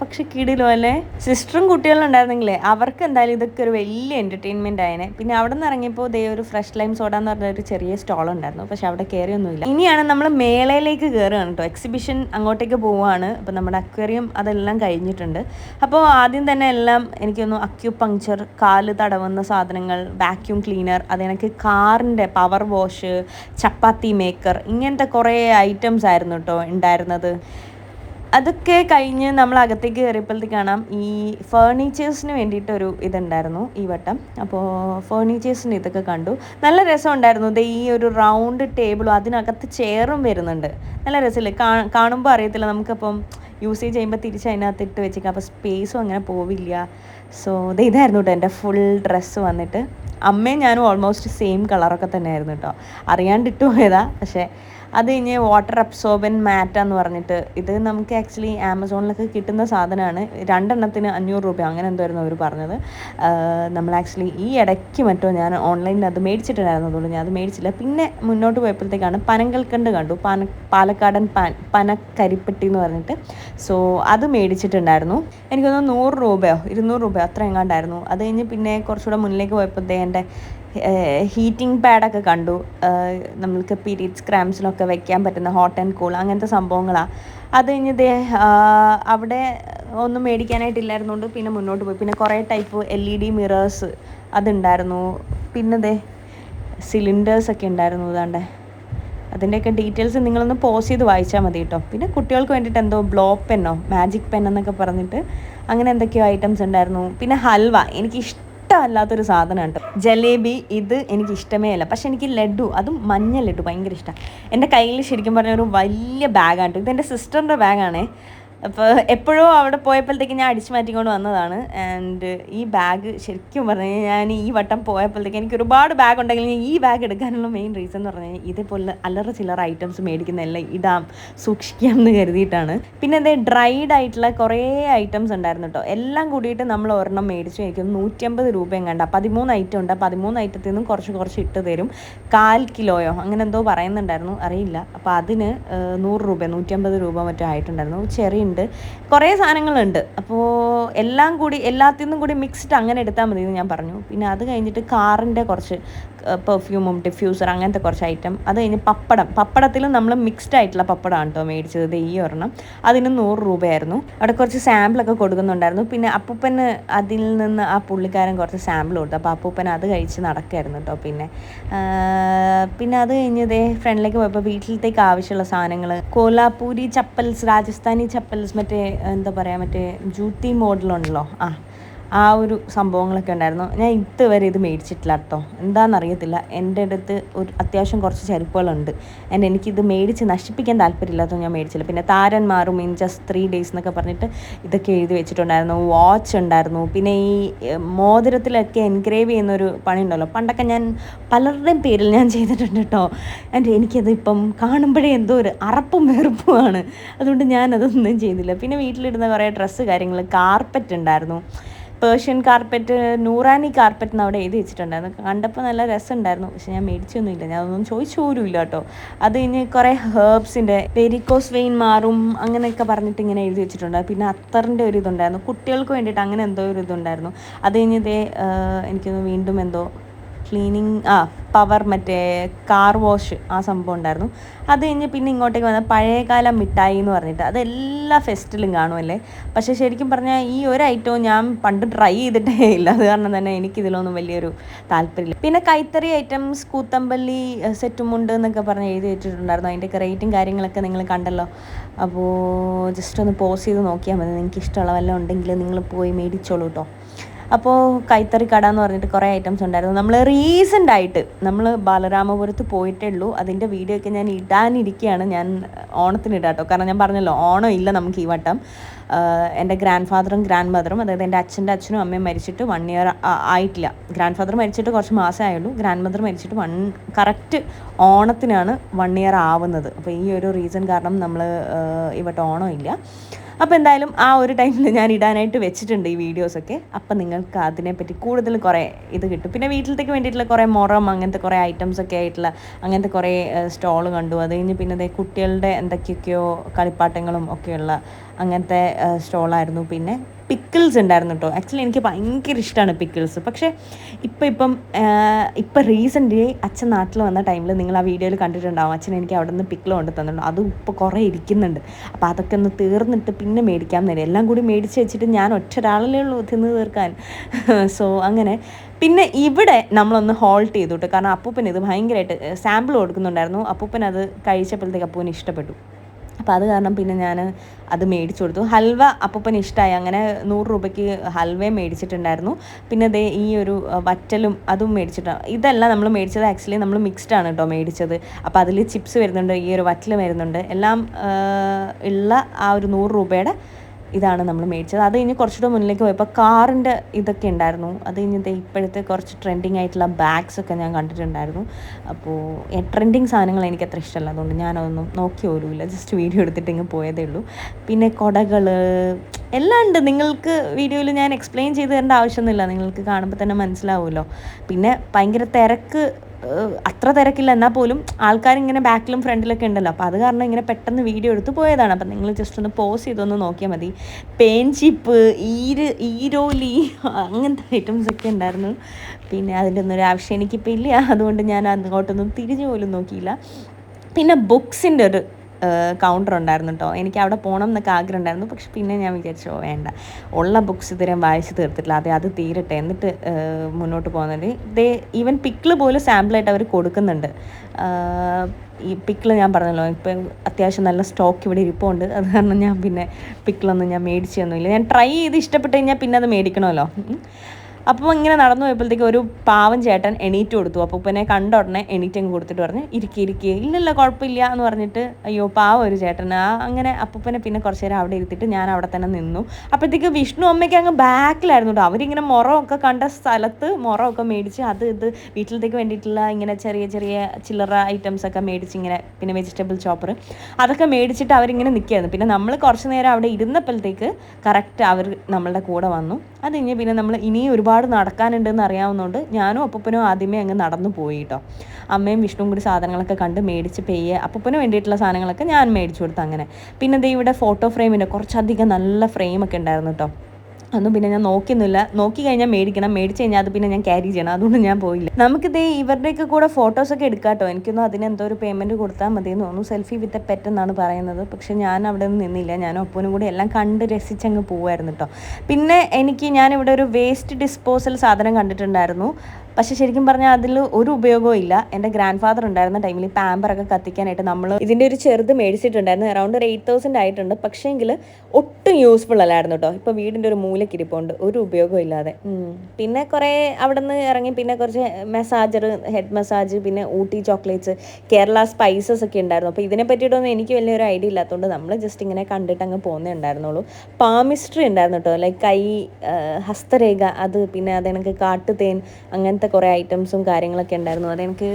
B: പക്ഷെ കിടിലോ അല്ലേ? സിസ്റ്ററും കുട്ടികളും ഉണ്ടായിരുന്നെങ്കിലേ അവർക്ക് എന്തായാലും ഇതൊക്കെ ഒരു വലിയ എന്റർടൈൻമെന്റ് ആയനെ. പിന്നെ അവിടെ നിന്ന് ഇറങ്ങിയപ്പോൾ ദേ ഒരു ഫ്രഷ് ലൈം സോഡ എന്ന് പറഞ്ഞ ഒരു ചെറിയ സ്റ്റോൾ ഉണ്ടായിരുന്നു. പക്ഷെ അവിടെ കയറിയൊന്നുമില്ല ഇനിയാണ് നമ്മൾ മേളയിലേക്ക് കയറുകയാണ് കേട്ടോ. എക്സിബിഷൻ അങ്ങോട്ടേക്ക് പോവുകയാണ്. അപ്പോൾ നമ്മുടെ അക്വേറിയം അതെല്ലാം കഴിഞ്ഞിട്ടുണ്ട്. അപ്പോൾ ആദ്യം തന്നെ എല്ലാം എനിക്കൊന്ന് അക്യുപങ്ക്ചർ കാൽ തടവുന്ന സാധനങ്ങൾ വാക്യൂം ക്ലീനർ അത് എനിക്ക് കാറിന്റെ പവർ വാഷ് ചപ്പാത്തി മേക്കർ ഇങ്ങനത്തെ കുറേ ഐറ്റംസ് ആയിരുന്നു കേട്ടോ ഉണ്ടായിരുന്നത്. അതൊക്കെ കഴിഞ്ഞ് നമ്മൾ അകത്തേക്ക് കയറിയപ്പോഴത്തേക്ക് കാണാം ഈ ഫേർണിച്ചേഴ്സിന് വേണ്ടിയിട്ടൊരു ഇതുണ്ടായിരുന്നു ഈ വട്ടം. അപ്പോൾ ഫേർണിച്ചേഴ്സിന് ഇതൊക്കെ കണ്ടു. നല്ല രസമുണ്ടായിരുന്നു. ഇത് ഈ ഒരു റൗണ്ട് ടേബിളും അതിനകത്ത് ചെയറും വരുന്നുണ്ട്. നല്ല രസമില്ലേ? കാണുമ്പോൾ അറിയത്തില്ല. നമുക്കപ്പം യൂസ് ചെയ്യുമ്പോൾ തിരിച്ച് അതിനകത്ത് ഇട്ട് വെച്ചേക്കാം അപ്പോൾ സ്പേസും അങ്ങനെ പോവില്ല. സോ ഇത് ഇതായിരുന്നു കേട്ടോ എന്റെ ഫുൾ ഡ്രസ്സ് വന്നിട്ട്. അമ്മയും ഞാനും ഓൾമോസ്റ്റ് സെയിം കളറൊക്കെ തന്നെയായിരുന്നു കേട്ടോ അറിയാണ്ടിട്ട് പോയതാ. പക്ഷേ അത് കഴിഞ്ഞ് വാട്ടർ അബ്സോർബൻ മാറ്റ എന്ന് പറഞ്ഞിട്ട് ഇത് നമുക്ക് ആക്ച്വലി ആമസോണിലൊക്കെ കിട്ടുന്ന സാധനമാണ്. രണ്ടെണ്ണത്തിന് അഞ്ഞൂറ് രൂപ അങ്ങനെ എന്തായിരുന്നു അവർ പറഞ്ഞത്. നമ്മൾ ആക്ച്വലി ഈ ഇടയ്ക്ക് മറ്റോ ഞാൻ ഓൺലൈനിൽ അത് മേടിച്ചിട്ടുണ്ടായിരുന്നു. അതുകൊണ്ട് ഞാൻ അത് മേടിച്ചില്ല. പിന്നെ മുന്നോട്ട് പോയപ്പോഴത്തേക്കാണ് പനങ്കൽക്കണ്ട് കണ്ടു. പന പാലക്കാടൻ പൻ പനക്കരിപ്പെട്ടി എന്ന് പറഞ്ഞിട്ട്. സോ അത് മേടിച്ചിട്ടുണ്ടായിരുന്നു. എനിക്കൊന്ന് നൂറ് രൂപയോ ഇരുന്നൂറ് രൂപയോ അത്ര എങ്ങാണ്ടായിരുന്നു അത് കഴിഞ്ഞ് പിന്നെ കുറച്ചുകൂടെ മുന്നിലേക്ക് പോയപ്പോഴത്തേ എന്റെ ഹീറ്റിംഗ് പാഡൊക്കെ കണ്ടു. നമ്മൾക്ക് പീരീഡ്സ് ക്രാംസിലൊക്കെ വെക്കാൻ പറ്റുന്ന ഹോട്ട് ആൻഡ് കൂൾ അങ്ങനത്തെ സംഭവങ്ങളാണ് അത് കഴിഞ്ഞ് അവിടെ ഒന്നും മേടിക്കാനായിട്ടില്ലായിരുന്നുകൊണ്ട് പിന്നെ മുന്നോട്ട് പോയി. പിന്നെ കുറേ type L E D mirrors അതുണ്ടായിരുന്നു. പിന്നെ ദേ സിലിണ്ടേഴ്സൊക്കെ ഉണ്ടായിരുന്നു ഇതാണ്ട്. അതിന്റെയൊക്കെ ഡീറ്റെയിൽസ് നിങ്ങളൊന്ന് പോസ് ചെയ്ത് വായിച്ചാൽ മതി കേട്ടോ പിന്നെ കുട്ടികൾക്ക് വേണ്ടിയിട്ട് എന്തോ ബ്ലോ പെന്നോ മാജിക് പെൻ എന്നൊക്കെ പറഞ്ഞിട്ട് അങ്ങനെ എന്തൊക്കെയോ ഐറ്റംസ് ഉണ്ടായിരുന്നു. പിന്നെ ഹൽവ എനിക്ക് ഇഷ്ടമല്ലാത്തൊരു സാധനമാണ് കേട്ടോ ജലേബി ഇത് എനിക്ക് ഇഷ്ടമേ അല്ല. പക്ഷെ എനിക്ക് ലഡു അതും മഞ്ഞ ലഡു ഭയങ്കര ഇഷ്ടമാണ് എന്റെ കയ്യിൽ ശരിക്കും പറഞ്ഞ ഒരു വലിയ ബാഗാണ് ഇത് എന്റെ സിസ്റ്ററിന്റെ ബാഗാണേ. അപ്പോൾ എപ്പോഴും അവിടെ പോയപ്പോഴത്തേക്ക് ഞാൻ അടിച്ചു മാറ്റിക്കൊണ്ട് വന്നതാണ്. ആൻഡ് ഈ ബാഗ് ശരിക്കും പറഞ്ഞു കഴിഞ്ഞാൽ ഞാൻ ഈ വട്ടം പോയപ്പോഴത്തേക്ക് എനിക്ക് ഒരുപാട് ബാഗ് ഉണ്ടെങ്കിൽ ഞാൻ ഈ ബാഗ് എടുക്കാനുള്ള മെയിൻ റീസൺ എന്ന് പറഞ്ഞു കഴിഞ്ഞാൽ ഇതേപോലെ അല്ലറ ചില്ലറ ഐറ്റംസ് മേടിക്കുന്നതെല്ലാം ഇടാം സൂക്ഷിക്കാം എന്ന് കരുതിയിട്ടാണ്. പിന്നെ അതേ ഡ്രൈഡ് ആയിട്ടുള്ള കുറേ ഐറ്റംസ് ഉണ്ടായിരുന്നു കേട്ടോ എല്ലാം കൂടിയിട്ട് നമ്മൾ ഒരെണ്ണം മേടിച്ചു കഴിക്കും. നൂറ്റമ്പത് രൂപയും കണ്ട. പതിമൂന്ന് ഐറ്റം ഉണ്ട്. പതിമൂന്ന് ഐറ്റത്തിൽ നിന്നും കുറച്ച് കുറച്ച് ഇട്ട് തരും. കാൽ കിലോയോ? അങ്ങനെ എന്തോ പറയുന്നുണ്ടായിരുന്നു. അറിയില്ല. അപ്പോൾ അതിന് നൂറ് രൂപ നൂറ്റമ്പത് രൂപ മറ്റോ ആയിട്ടുണ്ടായിരുന്നു. ചെറിയ ഉണ്ട്. കുറേ സാധനങ്ങളുണ്ട്. അപ്പോൾ എല്ലാം കൂടി എല്ലാത്തിൽ നിന്നും കൂടി മിക്സ്ഡ് അങ്ങനെ എടുത്താൽ മതി എന്ന് ഞാൻ പറഞ്ഞു. പിന്നെ അത് കഴിഞ്ഞിട്ട് കാറിന്റെ കുറച്ച് പെർഫ്യൂമും ഡിഫ്യൂസർ അങ്ങനത്തെ കുറച്ച് ഐറ്റം അത് കഴിഞ്ഞ് പപ്പടം. പപ്പടത്തിൽ നമ്മൾ മിക്സ്ഡ് ആയിട്ടുള്ള പപ്പടമാണ് കേട്ടോ മേടിച്ചത്. ഈ ഒരെണ്ണം. അതിന് നൂറ് രൂപയായിരുന്നു. അവിടെ കുറച്ച് സാമ്പിളൊക്കെ കൊടുക്കുന്നുണ്ടായിരുന്നു. പിന്നെ അപ്പൂപ്പന് അതിൽ നിന്ന് ആ പുള്ളിക്കാരൻ കുറച്ച് സാമ്പിൾ കൊടുത്തു. അപ്പോൾ അപ്പൂപ്പൻ അത് കഴിച്ച് നടക്കായിരുന്നു കേട്ടോ പിന്നെ. പിന്നെ അത് കഴിഞ്ഞ് ദേ ഫ്രണ്ടിലേക്ക് പോയപ്പോൾ വീട്ടിലത്തേക്ക് ആവശ്യമുള്ള സാധനങ്ങൾ കോലാപ്പൂരി ചപ്പൽസ് രാജസ്ഥാനി ചപ്പൽസ് മറ്റേ എന്താ പറയുക മറ്റേ ജൂത്തി മോഡലുണ്ടല്ലോ ആ. ആ ഒരു സംഭവങ്ങളൊക്കെ ഉണ്ടായിരുന്നു. ഞാൻ ഇതുവരെ ഇത് മേടിച്ചിട്ടില്ല കേട്ടോ എന്താണെന്നറിയത്തില്ല എന്റെ അടുത്ത് ഒരു അത്യാവശ്യം കുറച്ച് ചെരുപ്പുകളുണ്ട്. ആൻഡ് എനിക്കിത് മേടിച്ച് നശിപ്പിക്കാൻ താല്പര്യമില്ലാത്തതും ഞാൻ മേടിച്ചില്ല. പിന്നെ താരന്മാരും ഇൻ ജസ്റ്റ് ത്രീ ഡേയ്സ് എന്നൊക്കെ പറഞ്ഞിട്ട് ഇതൊക്കെ എഴുതി വെച്ചിട്ടുണ്ടായിരുന്നു. വാച്ച് ഉണ്ടായിരുന്നു. പിന്നെ ഈ മോതിരത്തിലൊക്കെ എൻഗ്രേവ് ചെയ്യുന്ന ഒരു പണി ഉണ്ടല്ലോ പണ്ടൊക്കെ ഞാൻ പലരുടെയും പേരിൽ ഞാൻ ചെയ്തിട്ടുണ്ട് കേട്ടോ ആൻഡ് എനിക്കത് ഇപ്പം കാണുമ്പോഴേ എന്തോ ഒരു അറപ്പും വെറുപ്പുമാണ് അതുകൊണ്ട് ഞാനതൊന്നും ചെയ്തില്ല. പിന്നെ വീട്ടിലിടുന്ന കുറേ ഡ്രസ്സ് കാര്യങ്ങൾ കാർപ്പറ്റ് ഉണ്ടായിരുന്നു. പേർഷ്യൻ കാർപ്പറ്റ് നൂറാനി കാർപ്പറ്റ് എന്ന് അവിടെ എഴുതി വെച്ചിട്ടുണ്ടായിരുന്നു. കണ്ടപ്പോൾ നല്ല രസമുണ്ടായിരുന്നു. പക്ഷെ ഞാൻ മേടിച്ചൊന്നുമില്ല. ഞാൻ അതൊന്നും ചോദിച്ചു പോലും ഇല്ല കേട്ടോ. അത് കഴിഞ്ഞ് കുറേ ഹേർബ്സിന്റെ പെരിക്കോസ് വെയിൻ മാറും അങ്ങനെയൊക്കെ പറഞ്ഞിട്ട് ഇങ്ങനെ എഴുതി വെച്ചിട്ടുണ്ട്. പിന്നെ അത്തറിന്റെ ഒരു ഇതുണ്ടായിരുന്നു. കുട്ടികൾക്ക് വേണ്ടിയിട്ട് അങ്ങനെ എന്തോ ഒരു ഇതുണ്ടായിരുന്നു. അത് കഴിഞ്ഞ് ഇതേ എനിക്കൊന്ന് വീണ്ടും എന്തോ ക്ലീനിങ് ആ പവർ മറ്റേ കാർ വാഷ് ആ സംഭവം ഉണ്ടായിരുന്നു. അത് കഴിഞ്ഞ് പിന്നെ ഇങ്ങോട്ടേക്ക് വന്ന പഴയകാല മിഠായി എന്ന് പറഞ്ഞിട്ട് അതെല്ലാ ഫെസ്റ്റിലും കാണുമല്ലേ പക്ഷേ ശരിക്കും പറഞ്ഞാൽ ഈ ഒരു ഐറ്റവും ഞാൻ പണ്ട് ട്രൈ ചെയ്തിട്ടേ ഇല്ല. അത് കാരണം തന്നെ എനിക്കിതിലൊന്നും വലിയൊരു താല്പര്യമില്ല. പിന്നെ കൈത്തറി ഐറ്റംസ് കൂത്തമ്പല്ലി സെറ്റുമുണ്ട് എന്നൊക്കെ പറഞ്ഞ് എഴുതി വെച്ചിട്ടുണ്ടായിരുന്നു. അതിന്റെയൊക്കെ റേറ്റും കാര്യങ്ങളൊക്കെ നിങ്ങൾ കണ്ടല്ലോ. അപ്പോൾ ജസ്റ്റ് ഒന്ന് പോസ് ചെയ്ത് നോക്കിയാൽ മതി. നിങ്ങൾക്ക് ഇഷ്ടമുള്ള വല്ലതും ഉണ്ടെങ്കിൽ നിങ്ങൾ പോയി മേടിച്ചോളൂ കേട്ടോ അപ്പോൾ കൈത്തറി കട എന്ന് പറഞ്ഞിട്ട് കുറേ ഐറ്റംസ് ഉണ്ടായിരുന്നു. നമ്മൾ റീസെന്റ് ആയിട്ട് നമ്മൾ ബാലരാമപുരത്ത് പോയിട്ടേ ഉള്ളൂ. അതിന്റെ വീഡിയോ ഒക്കെ ഞാൻ ഇടാനിരിക്കുകയാണ് ഞാൻ ഓണത്തിന് ഇടാട്ടോ കാരണം ഞാൻ പറഞ്ഞല്ലോ ഓണം ഇല്ല നമുക്ക് ഈ വട്ടം. എന്റെ ഗ്രാൻഡ് ഫാദറും ഗ്രാൻഡ് മദറും അതായത് എന്റെ അച്ഛന്റെ അച്ഛനും അമ്മയും മരിച്ചിട്ട് വൺ ഇയർ ആയിട്ടില്ല. ഗ്രാൻഡ് ഫാദർ മരിച്ചിട്ട് കുറച്ച് മാസമേ ആയുള്ളൂ. ഗ്രാൻഡ് മദർ മരിച്ചിട്ട് വൺ കറക്റ്റ് ഓണത്തിനാണ് വൺ ഇയർ ആവുന്നത്. അപ്പോൾ ഈ ഒരു റീസൺ കാരണം നമ്മൾ ഇവട്ടം വട്ടം ഓണം ഇല്ല അപ്പോൾ എന്തായാലും ആ ഒരു ടൈമിൽ ഞാൻ ഇടാനായിട്ട് വെച്ചിട്ടുണ്ട് ഈ വീഡിയോസൊക്കെ അപ്പം നിങ്ങൾക്ക് അതിനെപ്പറ്റി കൂടുതൽ കുറേ ഇത് കിട്ടും. പിന്നെ വീട്ടിലത്തേക്ക് വേണ്ടിയിട്ടുള്ള കുറേ മുറം അങ്ങനത്തെ കുറേ ഐറ്റംസ് ഒക്കെ ആയിട്ടുള്ള അങ്ങനത്തെ കുറേ സ്റ്റോൾ കണ്ടു. അത് കഴിഞ്ഞ് പിന്നെ കുട്ടികളുടെ എന്തൊക്കെയൊക്കെയോ കളിപ്പാട്ടങ്ങളും ഒക്കെയുള്ള അങ്ങനത്തെ സ്റ്റോളായിരുന്നു പിന്നെ പിക്കിൾസ് ഉണ്ടായിരുന്നു കേട്ടോ ആക്ച്വലി എനിക്ക് ഭയങ്കര ഇഷ്ടമാണ് പിക്കിൾസ് പക്ഷേ ഇപ്പം ഇപ്പം ഇപ്പം റീസെന്റ് അച്ഛൻ നാട്ടിൽ വന്ന ടൈമിൽ നിങ്ങൾ ആ വീഡിയോയിൽ കണ്ടിട്ടുണ്ടാവും. അച്ഛൻ എനിക്ക് അവിടെ നിന്ന് പിക്കിൾ കൊണ്ട് തന്നിട്ടുണ്ട്. അതും ഇപ്പോൾ കുറേ ഇരിക്കുന്നുണ്ട്. അപ്പോൾ അതൊക്കെ ഒന്ന് തീർന്നിട്ട് പിന്നെ മേടിക്കാൻ നേരം. എല്ലാം കൂടി മേടിച്ച് വെച്ചിട്ട് ഞാൻ ഒറ്റ ഒരാളല്ലേ ഉള്ളൂ തിന്ന് തീർക്കാൻ. സോ അങ്ങനെ. പിന്നെ ഇവിടെ നമ്മളൊന്ന് ഹോൾട്ട് ചെയ്തു കേട്ടോ കാരണം അപ്പൂപ്പൻ ഇത് ഭയങ്കരമായിട്ട് സാമ്പിൾ കൊടുക്കുന്നുണ്ടായിരുന്നു. അപ്പൂപ്പൻ അത് കഴിച്ചപ്പോഴത്തേക്ക് അപ്പൂപ്പന് ഇഷ്ടപ്പെട്ടു. അപ്പോൾ അത് കാരണം പിന്നെ ഞാൻ അത് മേടിച്ചു കൊടുത്തു. ഹൽവ അപ്പൂപ്പന് ഇഷ്ടമായി അങ്ങനെ നൂറ് രൂപയ്ക്ക് ഹൽവയും മേടിച്ചിട്ടുണ്ടായിരുന്നു. പിന്നെ ദേ ഈ ഒരു വറ്റലും അതും മേടിച്ചിട്ടാണ് ഇതെല്ലാം നമ്മൾ മേടിച്ചത് ആക്ച്വലി നമ്മൾ മിക്സ്ഡ് ആണ് കേട്ടോ മേടിച്ചത്. അപ്പോൾ അതിൽ ചിപ്സ് വരുന്നുണ്ട് ഈ ഒരു വറ്റൽ വരുന്നുണ്ട്. എല്ലാം ഉള്ള ആ ഒരു നൂറ് രൂപയുടെ ഇതാണ് നമ്മൾ മേടിച്ചത്. അത് കഴിഞ്ഞ് കുറച്ചുകൂടെ മുന്നിലേക്ക് പോയപ്പോൾ കാറിന്റെ ഇതൊക്കെ ഉണ്ടായിരുന്നു. അത് കഴിഞ്ഞിട്ട് ഇപ്പോഴത്തെ കുറച്ച് ട്രെൻഡിങ് ആയിട്ടുള്ള ബാഗ്സ് ഒക്കെ ഞാൻ കണ്ടിട്ടുണ്ടായിരുന്നു. അപ്പോൾ ട്രെൻഡിങ് സാധനങ്ങൾ എനിക്ക് അത്ര ഇഷ്ടമല്ല. അതുകൊണ്ട് ഞാനതൊന്നും നോക്കി പോലുമില്ല. ജസ്റ്റ് വീഡിയോ എടുത്തിട്ട് ഇങ്ങ് പോയതേ ഉള്ളൂ. പിന്നെ കുടകൾ എല്ലാം ഉണ്ട്. നിങ്ങൾക്ക് വീഡിയോയിൽ ഞാൻ എക്സ്പ്ലെയിൻ ചെയ്ത് തരേണ്ട ആവശ്യമൊന്നുമില്ല. നിങ്ങൾക്ക് കാണുമ്പോൾ തന്നെ മനസ്സിലാവുമല്ലോ. പിന്നെ ഭയങ്കര തിരക്ക് അത്ര തിരക്കില്ല. എന്നാൽ പോലും ആൾക്കാരിങ്ങനെ ബാക്കിലും ഫ്രണ്ടിലൊക്കെ ഉണ്ടല്ലോ. അപ്പോൾ അത് കാരണം ഇങ്ങനെ പെട്ടെന്ന് വീഡിയോ എടുത്ത് പോയതാണ്. അപ്പം നിങ്ങൾ ജസ്റ്റ് ഒന്ന് പോസ് ചെയ്തൊന്ന് നോക്കിയാൽ മതി. പേൻ ചിപ്പ് ഈര് ഈരോലി അങ്ങനത്തെ ഐറ്റംസ് ഒക്കെ ഉണ്ടായിരുന്നു. പിന്നെ അതിന്റെ ഒന്നും ഒരു ആവശ്യം എനിക്കിപ്പോൾ ഇല്ല. അതുകൊണ്ട് ഞാൻ അങ്ങോട്ടൊന്നും തിരിഞ്ഞു പോലും നോക്കിയില്ല. പിന്നെ ബുക്സിന്റെ ഒരു കൗണ്ടർ ഉണ്ടായിരുന്നു കേട്ടോ എനിക്ക് അവിടെ പോകണം എന്നൊക്കെ ആഗ്രഹം ഉണ്ടായിരുന്നു പക്ഷെ പിന്നെ ഞാൻ വിചാരിച്ചു വേണ്ട. ഉള്ള ബുക്സ് ഇതുവരെയും വായിച്ച് തീർത്തിട്ടില്ല. അതെ അത് തീരട്ടെ. എന്നിട്ട് മുന്നോട്ട് പോകുന്നത് ദേ ഈവൻ പിക്കിൾ പോലും സാമ്പിളായിട്ട് അവർ കൊടുക്കുന്നുണ്ട്. ഈ പിക്കിൾ ഞാൻ പറഞ്ഞല്ലോ ഇപ്പം അത്യാവശ്യം നല്ല സ്റ്റോക്ക് ഇവിടെ ഇരിപ്പുണ്ട്. അത് കാരണം ഞാൻ പിന്നെ പിക്കിളൊന്നും ഞാൻ മേടിച്ചൊന്നുമില്ല ഞാൻ ട്രൈ ചെയ്ത് ഇഷ്ടപ്പെട്ട് കഴിഞ്ഞാൽ പിന്നെ അത് മേടിക്കണമല്ലോ. അപ്പോൾ ഇങ്ങനെ നടന്നു പോയപ്പോഴത്തേക്ക് ഒരു പാവം ചേട്ടൻ എണീറ്റ് കൊടുത്തു. അപ്പൂപ്പനെ കണ്ട ഉടനെ എണീറ്റ് അങ്ങ് കൊടുത്തിട്ട് പറഞ്ഞു ഇരിക്കുക ഇരിക്കുക ഇല്ലല്ല കുഴപ്പമില്ല എന്ന് പറഞ്ഞിട്ട് അയ്യോ പാവം ഒരു ചേട്ടൻ ആ അങ്ങനെ അപ്പൂപ്പനെ പിന്നെ കുറച്ച് നേരം അവിടെ ഇരുത്തിട്ട് ഞാൻ അവിടെ തന്നെ നിന്നു. അപ്പോഴത്തേക്ക് വിഷ്ണു അമ്മയ്ക്ക് അങ്ങ് ബാക്കിലായിരുന്നു കേട്ടോ. അവരിങ്ങനെ മുറമൊക്കെ കണ്ട സ്ഥലത്ത് മുറമൊക്കെ മേടിച്ച് അത് ഇത് വീട്ടിലത്തേക്ക് വേണ്ടിയിട്ടുള്ള ഇങ്ങനെ ചെറിയ ചെറിയ ചില്ലറ ഐറ്റംസ് ഒക്കെ മേടിച്ച് ഇങ്ങനെ പിന്നെ വെജിറ്റബിൾ ചോപ്പർ അതൊക്കെ മേടിച്ചിട്ട് അവരിങ്ങനെ നിൽക്കുകയായിരുന്നു. പിന്നെ നമ്മൾ കുറച്ച് നേരം അവിടെ ഇരുന്നപ്പോഴത്തേക്ക് കറക്റ്റ് അവർ നമ്മളുടെ കൂടെ വന്നു. അത് കഴിഞ്ഞ് പിന്നെ നമ്മൾ ഇനിയും ഒരുപാട് നടക്കാനുണ്ടെന്ന് അറിയാവുന്നതുകൊണ്ട് ഞാനും അപ്പൂപ്പനും ആദ്യമേ അങ്ങ് നടന്നു പോയി കേട്ടോ അമ്മയും വിഷ്ണുവും കൂടി സാധനങ്ങളൊക്കെ കണ്ട് മേടിച്ച് പെയ്യെ. അപ്പൂപ്പന് വേണ്ടിയിട്ടുള്ള സാധനങ്ങളൊക്കെ ഞാൻ മേടിച്ചു കൊടുത്തു അങ്ങനെ. പിന്നെ ഇവിടെ ഫോട്ടോ ഫ്രെയിമിന്റെ കുറച്ചധികം നല്ല ഫ്രെയിമൊക്കെ ഉണ്ടായിരുന്നു കേട്ടോ അതൊന്നും പിന്നെ ഞാൻ നോക്കുന്നില്ല നോക്കി കഴിഞ്ഞാൽ മേടിക്കണം. മേടിച്ച് കഴിഞ്ഞാൽ അത് പിന്നെ ഞാൻ ക്യാരി ചെയ്യണം. അതുകൊണ്ട് ഞാൻ പോയില്ല. നമുക്കിത് ഇവരുടെയൊക്കെ കൂടെ ഫോട്ടോസൊക്കെ എടുക്കാം കേട്ടോ. എനിക്കൊന്നും അതിന് എന്തോ ഒരു പേയ്മെന്റ് കൊടുത്താൽ മതി എന്ന് തോന്നുന്നു. സെൽഫി വിത്ത് എ പെറ്റ് എന്നാണ് പറയുന്നത്. പക്ഷെ ഞാൻ അവിടെ ഒന്നും നിന്നില്ല. ഞാൻ ഒപ്പനും കൂടി എല്ലാം കണ്ട് രസിച്ചങ്ങ് പോവായിരുന്നു കേട്ടോ. പിന്നെ എനിക്ക് ഞാനിവിടെ ഒരു വേസ്റ്റ് ഡിസ്പോസൽ സാധനം കണ്ടിട്ടുണ്ടായിരുന്നു. പക്ഷെ ശരിക്കും പറഞ്ഞാൽ അതിൽ ഒരു ഉപയോഗവും ഇല്ല. എന്റെ ഗ്രാൻഡ് ഫാദർ ഉണ്ടായിരുന്ന ടൈമിൽ പാമ്പറൊക്കെ കത്തിക്കാനായിട്ട് നമ്മൾ ഇതിന്റെ ഒരു ചെറുത് മേടിച്ചിട്ടുണ്ടായിരുന്നു. അറൗണ്ട് ഒരു എയ്റ്റ് തൗസൻഡ് ആയിട്ടുണ്ട്. പക്ഷേങ്കിൽ ഒട്ടും യൂസ്ഫുൾ അല്ലായിരുന്നു കേട്ടോ ഇപ്പോൾ വീടിന്റെ ഒരു മൂലക്കിരിപ്പുണ്ട്. ഒരു ഉപയോഗവും ഇല്ലാതെ. പിന്നെ കുറേ അവിടെ നിന്ന് ഇറങ്ങി പിന്നെ കുറച്ച് മെസ്സാജർ ഹെഡ് മസാജ് പിന്നെ ഊട്ടി ചോക്ലേറ്റ്സ് കേരള സ്പൈസസ് ഒക്കെ ഉണ്ടായിരുന്നു. അപ്പോൾ ഇതിനെ പറ്റിയിട്ടൊന്നും എനിക്ക് വലിയൊരു ഐഡിയ ഇല്ലാത്തതുകൊണ്ട് നമ്മൾ ജസ്റ്റ് ഇങ്ങനെ കണ്ടിട്ട് അങ്ങ് പോകുന്നേ ഉണ്ടായിരുന്നുള്ളൂ. പാമിസ്ട്രി ഉണ്ടായിരുന്നു കേട്ടോ ലൈക്ക് കൈ ഹസ്തരേഖ അത് പിന്നെ അതെനിക്ക് കാട്ടുതേൻ അങ്ങനത്തെ കുറേ ഐറ്റംസും കാര്യങ്ങളൊക്കെ ഉണ്ടായിരുന്നു. അതെനിക്ക്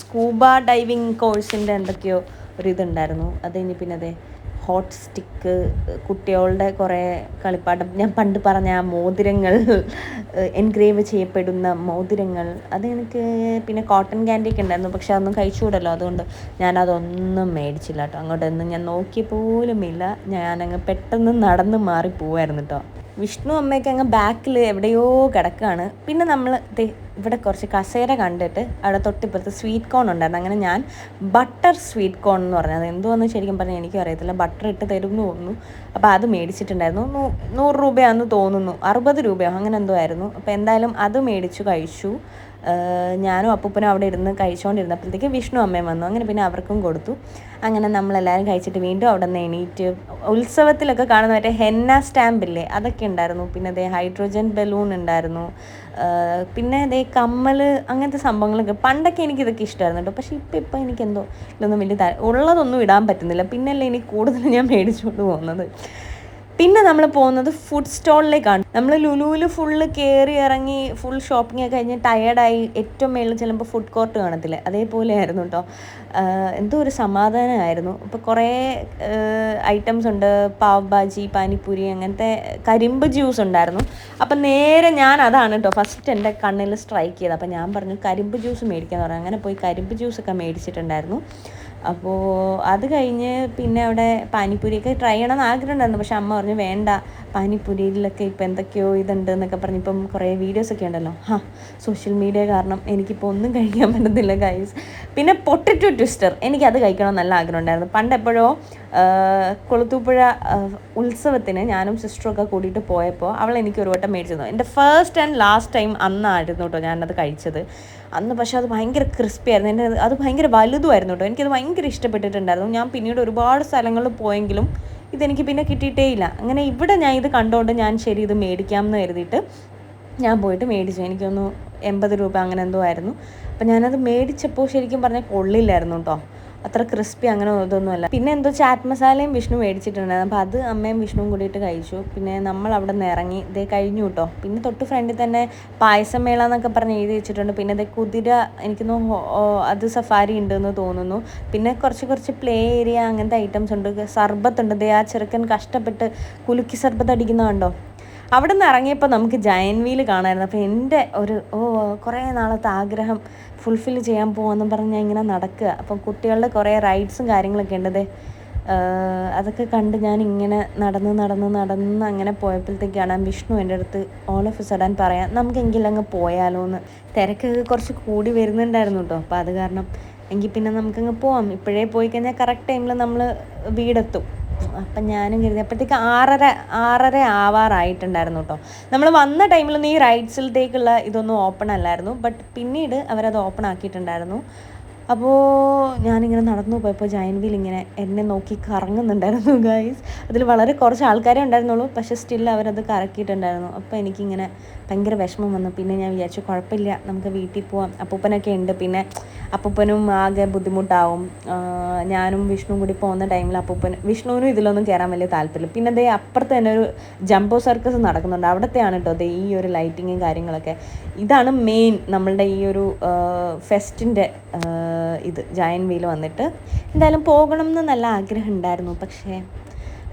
B: സ്കൂബ ഡൈവിങ് കോഴ്സിന്റെ എന്തൊക്കെയോ ഒരു ഇതുണ്ടായിരുന്നു. അത് കഴിഞ്ഞ് പിന്നെ അതെ ഹോട്ട് സ്റ്റിക്ക് കുട്ടികളുടെ കുറേ കളിപ്പാട്ടം. ഞാൻ പണ്ട് പറഞ്ഞ ആ മോതിരങ്ങൾ എൻഗ്രേവ് ചെയ്യപ്പെടുന്ന മോതിരങ്ങൾ അത് എനിക്ക് പിന്നെ കോട്ടൺ ക്യാൻഡി ഒക്കെ ഉണ്ടായിരുന്നു. പക്ഷെ അതൊന്നും കഴിച്ചുകൂടല്ലോ. അതുകൊണ്ട് ഞാനതൊന്നും മേടിച്ചില്ല കേട്ടോ. അങ്ങോട്ടൊന്നും ഞാൻ നോക്കി പോലുമില്ല ഞാനങ്ങ് പെട്ടെന്ന് നടന്ന് മാറി പോവായിരുന്നു കേട്ടോ. വിഷ്ണു അമ്മയൊക്കെ അങ്ങ് ബാക്കിൽ എവിടെയോ കിടക്കുകയാണ് പിന്നെ നമ്മൾ ഇവിടെ കുറച്ച് കസേര കണ്ടിട്ട് അവിടെ തൊട്ടിപ്പുറത്ത് സ്വീറ്റ് കോൺ ഉണ്ടായിരുന്നു. അങ്ങനെ ഞാൻ ബട്ടർ സ്വീറ്റ് കോൺ എന്ന് പറഞ്ഞത്. എന്തുവാന്ന് ശരിക്കും പറഞ്ഞാൽ എനിക്കും അറിയത്തില്ല. ബട്ടർ ഇട്ട് തരുമെന്ന് തോന്നുന്നു. അപ്പോൾ അത് മേടിച്ചിട്ടുണ്ടായിരുന്നു. നൂറ് രൂപയാണെന്ന് തോന്നുന്നു. അറുപത് രൂപയോ? അങ്ങനെ എന്തോ ആയിരുന്നു. അപ്പോൾ എന്തായാലും അത് മേടിച്ചു കഴിച്ചു. ഞാനും അപ്പൂപ്പനും അവിടെ ഇരുന്ന് കഴിച്ചുകൊണ്ടിരുന്നപ്പോഴത്തേക്ക് വിഷ്ണു അമ്മയും വന്നു. അങ്ങനെ പിന്നെ അവർക്കും കൊടുത്തു. അങ്ങനെ നമ്മളെല്ലാവരും കഴിച്ചിട്ട് വീണ്ടും അവിടെ നിന്ന് എണീറ്റ് ഉത്സവത്തിലൊക്കെ കാണുന്ന മറ്റേ ഹെന്ന സ്റ്റാമ്പില്ലേ അതൊക്കെ ഉണ്ടായിരുന്നു. പിന്നെ അതേ ഹൈഡ്രോജൻ ബലൂൺ ഉണ്ടായിരുന്നു. പിന്നെ അതേ കമ്മൽ അങ്ങനത്തെ സംഭവങ്ങളൊക്കെ പണ്ടൊക്കെ എനിക്ക് ഇതൊക്കെ ഇഷ്ടമായിരുന്നു കേട്ടോ. പക്ഷേ ഇപ്പം ഇപ്പം എനിക്കെന്തോ ഇതൊന്നും വലിയ ഉള്ളതൊന്നും ഇടാൻ പറ്റുന്നില്ല. പിന്നല്ലേ ഇനി കൂടുതൽ ഞാൻ മേടിച്ചുകൊണ്ട് പോകുന്നത്. പിന്നെ നമ്മൾ പോകുന്നത് ഫുഡ് സ്റ്റോളിലേക്കാണ് നമ്മൾ ലുലുവിൽ ഫുള്ള് കയറി ഇറങ്ങി ഫുൾ ഷോപ്പിംഗ് ഒക്കെ കഴിഞ്ഞ് ടയേർഡായി ഏറ്റവും മേളിൽ ചെല്ലുമ്പോൾ ഫുഡ് കോർട്ട് കാണത്തില്ലേ? അതേപോലെ ആയിരുന്നു കേട്ടോ എന്തോ ഒരു സമാധാനമായിരുന്നു. ഇപ്പോൾ കുറേ ഐറ്റംസ് ഉണ്ട്. പാവ് ഭാജി പാനിപ്പൂരി അങ്ങനത്തെ കരിമ്പ് ജ്യൂസ് ഉണ്ടായിരുന്നു. അപ്പം നേരെ ഞാൻ അതാണ് കേട്ടോ ഫസ്റ്റ് എന്റെ കണ്ണിൽ സ്ട്രൈക്ക് ചെയ്തത്. അപ്പം ഞാൻ പറഞ്ഞു കരിമ്പ് ജ്യൂസ് മേടിക്കാന്ന് പറഞ്ഞു. അങ്ങനെ പോയി കരിമ്പ് ജ്യൂസൊക്കെ മേടിച്ചിട്ടുണ്ടായിരുന്നു. അപ്പോൾ അത് കഴിഞ്ഞ് പിന്നെ അവിടെ പാനിപ്പൂരിയൊക്കെ ട്രൈ ചെയ്യണമെന്ന് ആഗ്രഹം ഉണ്ടായിരുന്നു പക്ഷെ അമ്മ പറഞ്ഞു വേണ്ട പാനിപ്പൂരിയിലൊക്കെ ഇപ്പം എന്തൊക്കെയോ ഇതുണ്ട് എന്നൊക്കെ പറഞ്ഞ് ഇപ്പം കുറേ വീഡിയോസൊക്കെ ഉണ്ടല്ലോ. ഹാ സോഷ്യൽ മീഡിയ കാരണം എനിക്കിപ്പോൾ ഒന്നും കഴിക്കാൻ പറ്റുന്നില്ല ഗൈസ് പിന്നെ പൊട്ടറ്റോ ട്വിസ്റ്റർ എനിക്കത് കഴിക്കണം നല്ല ആഗ്രഹം ഉണ്ടായിരുന്നു പണ്ട് എപ്പോഴോ കൊളുത്തൂപ്പുഴ ഉത്സവത്തിന് ഞാനും സിസ്റ്ററും ഒക്കെ കൂടിയിട്ട് പോയപ്പോൾ അവൾ എനിക്ക് ഒരു വട്ടം മേടിച്ചു തന്നു. എന്റെ ഫസ്റ്റ് ആൻഡ് ലാസ്റ്റ് ടൈം അന്നായിരുന്നു കേട്ടോ ഞാനത് കഴിച്ചത്. അന്ന് പക്ഷേ അത് ഭയങ്കര ക്രിസ്പി ആയിരുന്നു. എന്റെ അത് ഭയങ്കര വലുതുമായിരുന്നു കേട്ടോ. എനിക്കത് ഭയങ്കര ഇഷ്ടപ്പെട്ടിട്ടുണ്ടായിരുന്നു. ഞാൻ പിന്നീട് ഒരുപാട് സ്ഥലങ്ങളിൽ പോയെങ്കിലും ഇതെനിക്ക് പിന്നെ കിട്ടിയിട്ടേ ഇല്ല. അങ്ങനെ ഇവിടെ ഞാൻ ഇത് കണ്ടുകൊണ്ട് ഞാൻ ശരി ഇത് മേടിക്കാം എന്ന് കരുതിയിട്ട് ഞാൻ പോയിട്ട് മേടിച്ചു. എനിക്കൊന്ന് എൺപത് രൂപ അങ്ങനെ എന്തോ ആയിരുന്നു. അപ്പം ഞാനത് മേടിച്ചപ്പോൾ ശരിക്കും പറഞ്ഞാൽ കൊള്ളില്ലായിരുന്നു കേട്ടോ. അത്ര ക്രിസ്പി അങ്ങനെ ഇതൊന്നുമല്ല. പിന്നെ എന്തോ ചാറ്റ് മസാലയും വിഷ്ണു മേടിച്ചിട്ടുണ്ടായിരുന്നു. അപ്പോൾ അത് അമ്മയും വിഷ്ണുവും കൂടിയിട്ട് കഴിച്ചു. പിന്നെ നമ്മൾ അവിടെ നിന്ന് ഇറങ്ങി. ഇതേ കഴിഞ്ഞു കേട്ടോ പിന്നെ തൊട്ട് ഫ്രണ്ടിൽ തന്നെ പായസം മേള എന്നൊക്കെ പറഞ്ഞ് എഴുതി വെച്ചിട്ടുണ്ട്. പിന്നെ ഇതേ കുതിര എനിക്ക് അത് സഫാരി ഉണ്ടെന്ന് തോന്നുന്നു. പിന്നെ കുറച്ച് കുറച്ച് പ്ലേ ഏരിയ അങ്ങനത്തെ ഐറ്റംസ് ഉണ്ട്. സർബത്ത് ഉണ്ട് ആ ചെറുക്കൻ കഷ്ടപ്പെട്ട് കുലുക്കി സർബത്ത് അടിക്കുന്നതുണ്ടോ അവിടെ നിന്ന് ഇറങ്ങിയപ്പോൾ നമുക്ക് ജയൻ വീൽ കാണാമായിരുന്നു അപ്പോൾ എന്റെ ഒരു ഓ കുറേ നാളത്തെ ആഗ്രഹം ഫുൾഫിൽ ചെയ്യാൻ പോകാമെന്ന് പറഞ്ഞ് ഞാൻ ഇങ്ങനെ നടക്കുക. അപ്പം കുട്ടികളുടെ കുറേ റൈഡ്സും കാര്യങ്ങളൊക്കെ ഉണ്ട്. അതൊക്കെ കണ്ട് ഞാൻ ഇങ്ങനെ നടന്ന് നടന്ന് നടന്ന് അങ്ങനെ പോയപ്പോഴത്തേക്കാണ് വിഷ്ണു എന്റെ അടുത്ത് ഓൾ ഓഫ് സഡൻ പറയാം നമുക്കെങ്കിലും അങ്ങ് പോയാലോ എന്ന് തിരക്കൊക്കെ കുറച്ച് കൂടി വരുന്നുണ്ടായിരുന്നു കേട്ടോ അപ്പോൾ അത് കാരണം എങ്കിൽ പിന്നെ നമുക്കങ്ങ് പോവാം. ഇപ്പോഴേ പോയി കഴിഞ്ഞാൽ കറക്റ്റ് ടൈമിൽ നമ്മൾ വീടെത്തും. അപ്പം ഞാനും കരുതി. അപ്പോഴത്തേക്ക് ആറര ആറര ആവാറായിട്ടുണ്ടായിരുന്നു കേട്ടോ നമ്മൾ വന്ന ടൈമിലൊന്നും ഈ റൈഡ്സിലത്തേക്കുള്ള ഇതൊന്നും ഓപ്പൺ അല്ലായിരുന്നു. ബട്ട് പിന്നീട് അവരത് ഓപ്പൺ ആക്കിയിട്ടുണ്ടായിരുന്നു. അപ്പോൾ ഞാനിങ്ങനെ നടന്നു പോയപ്പോൾ ജയൻ വീൽ ഇങ്ങനെ എന്നെ നോക്കി കറങ്ങുന്നുണ്ടായിരുന്നു ഗൈസ് അതിൽ വളരെ കുറച്ച് ആൾക്കാരെ ഉണ്ടായിരുന്നുള്ളൂ. പക്ഷേ സ്റ്റിൽ അവരത് കറക്കിയിട്ടുണ്ടായിരുന്നു. അപ്പോൾ എനിക്കിങ്ങനെ ഭയങ്കര വിഷമം വന്നു. പിന്നെ ഞാൻ വിചാരിച്ചു കുഴപ്പമില്ല നമുക്ക് വീട്ടിൽ പോവാം. അപ്പൂപ്പനൊക്കെ ഉണ്ട്. പിന്നെ അപ്പൂപ്പനും ആകെ ബുദ്ധിമുട്ടാവും. ഞാനും വിഷ്ണുവും കൂടി പോകുന്ന ടൈമിൽ അപ്പൂപ്പൻ വിഷ്ണുവിനും ഇതിലൊന്നും കയറാൻ വലിയ താല്പര്യം പിന്നെ അതേ അപ്പുറത്ത് തന്നെ ഒരു ജംബോ സർക്കസ് നടക്കുന്നുണ്ട്. അവിടത്തെയാണ് കേട്ടോ ദേ ഈ ഒരു ലൈറ്റിങ്ങും കാര്യങ്ങളൊക്കെ. ഇതാണ് മെയിൻ നമ്മളുടെ ഈ ഒരു ഫെസ്റ്റിന്റെ ഇത്. ജയൻ വീൽ വന്നിട്ട്. എന്തായാലും പോകണം എന്ന് നല്ല ആഗ്രഹം ഉണ്ടായിരുന്നു. പക്ഷേ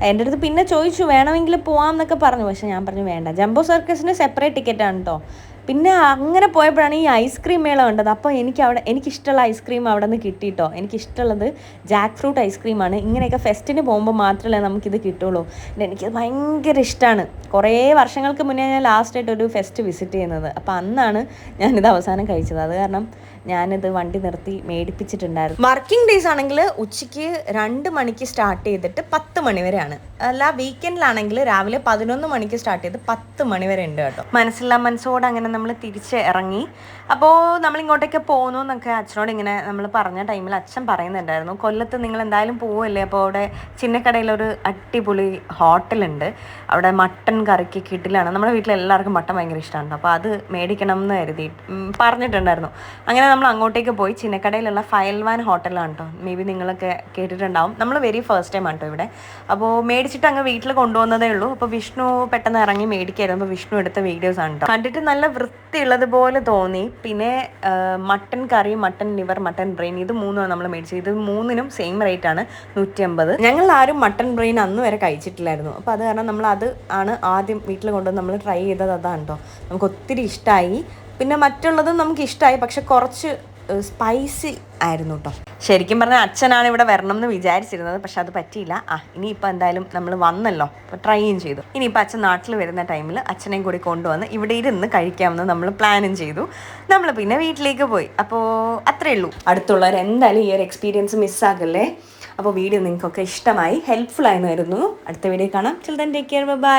B: എന്റെ അടുത്ത് പിന്നെ ചോദിച്ചു വേണമെങ്കിൽ പോവാം എന്നൊക്കെ പറഞ്ഞു. പക്ഷെ ഞാൻ പറഞ്ഞു വേണ്ട. ജംബോ സർക്കസിന് സെപ്പറേറ്റ് ടിക്കറ്റാണ് കേട്ടോ പിന്നെ അങ്ങനെ പോയപ്പോഴാണ് ഈ ഐസ്ക്രീം മേള കണ്ടത്. അപ്പോൾ എനിക്ക് അവിടെ എനിക്കിഷ്ടമുള്ള ഐസ്ക്രീം അവിടെ നിന്ന് കിട്ടിയിട്ടോ? എനിക്കിഷ്ടമുള്ളത് ജാക്ക് ഫ്രൂട്ട് ഐസ്ക്രീമാണ് ഇങ്ങനെയൊക്കെ ഫെസ്റ്റിന് പോകുമ്പോൾ മാത്രമല്ലേ നമുക്കിത് കിട്ടുള്ളൂ. എനിക്കത് ഭയങ്കര ഇഷ്ടമാണ് കുറേ വർഷങ്ങൾക്ക് മുന്നേ ഞാൻ ലാസ്റ്റ് ആയിട്ട് ഒരു ഫെസ്റ്റ് വിസിറ്റ് ചെയ്യുന്നത്. അപ്പോൾ അന്നാണ് ഞാനിത് അവസാനം കഴിച്ചത്. അത് കാരണം ഞാനിത് വണ്ടി നിർത്തി മേടിപ്പിച്ചിട്ടുണ്ടായിരുന്നു. വർക്കിംഗ് ഡേയ്സ് ആണെങ്കിൽ ഉച്ചയ്ക്ക് രണ്ട് മണിക്ക് സ്റ്റാർട്ട് ചെയ്തിട്ട് പത്ത് മണി വരെയാണ്. അല്ല വീക്കെൻഡിലാണെങ്കിൽ രാവിലെ പതിനൊന്ന് മണിക്ക് സ്റ്റാർട്ട് ചെയ്ത് പത്ത് മണി വരെ ഉണ്ട് കേട്ടോ. മനസ്സില്ല മനസ്സോട് അങ്ങനെ നമ്മൾ തിരിച്ച് ഇറങ്ങി. അപ്പോൾ നമ്മൾ ഇങ്ങോട്ടേക്ക് പോകുന്നു എന്നൊക്കെ അച്ഛനോട് ഇങ്ങനെ നമ്മൾ പറഞ്ഞ ടൈമിൽ അച്ഛൻ പറയുന്നുണ്ടായിരുന്നു. കൊല്ലത്ത് നിങ്ങൾ എന്തായാലും പോവല്ലേ? അപ്പോൾ അവിടെ ചിന്നക്കടയിലൊരു അടിപൊളി ഹോട്ടലുണ്ട്. അവിടെ മട്ടൻ കറിക്ക് കിട്ടിലാണ് നമ്മുടെ വീട്ടിൽ എല്ലാവർക്കും മട്ടൻ ഭയങ്കര ഇഷ്ടമാണ് അപ്പോൾ അത് മേടിക്കണം എന്ന് കരുതി പറഞ്ഞിട്ടുണ്ടായിരുന്നു. അങ്ങനെ നമ്മൾ അങ്ങോട്ടേക്ക് പോയി. ചിന്നക്കടയിലുള്ള ഫയൽവാൻ ഹോട്ടലാണ് കേട്ടോ മേ ബി നിങ്ങളൊക്കെ കേട്ടിട്ടുണ്ടാവും. നമ്മൾ വെരി ഫസ്റ്റ് ടൈം ആണ് ഇവിടെ. അപ്പോൾ മേടിച്ചിട്ട് അങ്ങ് വീട്ടിൽ കൊണ്ടുവന്നതേ ഉള്ളൂ. അപ്പോൾ വിഷ്ണു പെട്ടെന്ന് ഇറങ്ങി മേടിക്കായിരുന്നു. അപ്പോൾ വിഷ്ണു എടുത്ത വീഡിയോസ് ആണ് കേട്ടോ കണ്ടിട്ട് നല്ല വൃത്തിയുള്ളത് പോലെ തോന്നി. പിന്നെ mutton curry mutton liver mutton brain ഇത് മൂന്നുമാണ് നമ്മൾ മേടിച്ചത്. ഇത് മൂന്നിനും സെയിം റേറ്റ് ആണ് നൂറ്റി അമ്പത് ഞങ്ങൾ ആരും മട്ടൻ ബ്രെയിൻ അന്ന് വരെ കഴിച്ചിട്ടില്ലായിരുന്നു. അപ്പോൾ അത് കാരണം നമ്മൾ അത് ആണ് ആദ്യം വീട്ടിൽ കൊണ്ടുവന്ന് നമ്മൾ ട്രൈ ചെയ്തത് അതാണ് കേട്ടോ നമുക്ക് ഒത്തിരി ഇഷ്ടമായി പിന്നെ മറ്റുള്ളതും നമുക്ക് ഇഷ്ടമായി പക്ഷെ കുറച്ച് സ്പൈസി ആയിരുന്നു കേട്ടോ ശരിക്കും പറഞ്ഞാൽ അച്ഛനാണ് ഇവിടെ വരണം എന്ന് വിചാരിച്ചിരുന്നത് പക്ഷെ അത് പറ്റിയില്ല. ആ ഇനിയിപ്പോൾ എന്തായാലും നമ്മൾ വന്നല്ലോ. അപ്പോൾ ട്രൈയും ചെയ്തു. ഇനിയിപ്പോൾ അച്ഛൻ നാട്ടിൽ വരുന്ന ടൈമിൽ അച്ഛനെയും കൂടി കൊണ്ടുവന്ന് ഇവിടെ ഇരുന്ന് കഴിക്കാമെന്ന് നമ്മൾ പ്ലാനും ചെയ്തു. നമ്മൾ പിന്നെ വീട്ടിലേക്ക് പോയി. അപ്പോൾ അത്രേ ഉള്ളൂ. അടുത്തുള്ളവർ എന്തായാലും ഈ ഒരു എക്സ്പീരിയൻസ് മിസ്സാകല്ലേ അപ്പോൾ വീഡിയോ നിങ്ങൾക്കൊക്കെ ഇഷ്ടമായി ഹെൽപ്ഫുൾ ആയിരുന്നു അടുത്ത വീഡിയോ കാണാം. Children take care bye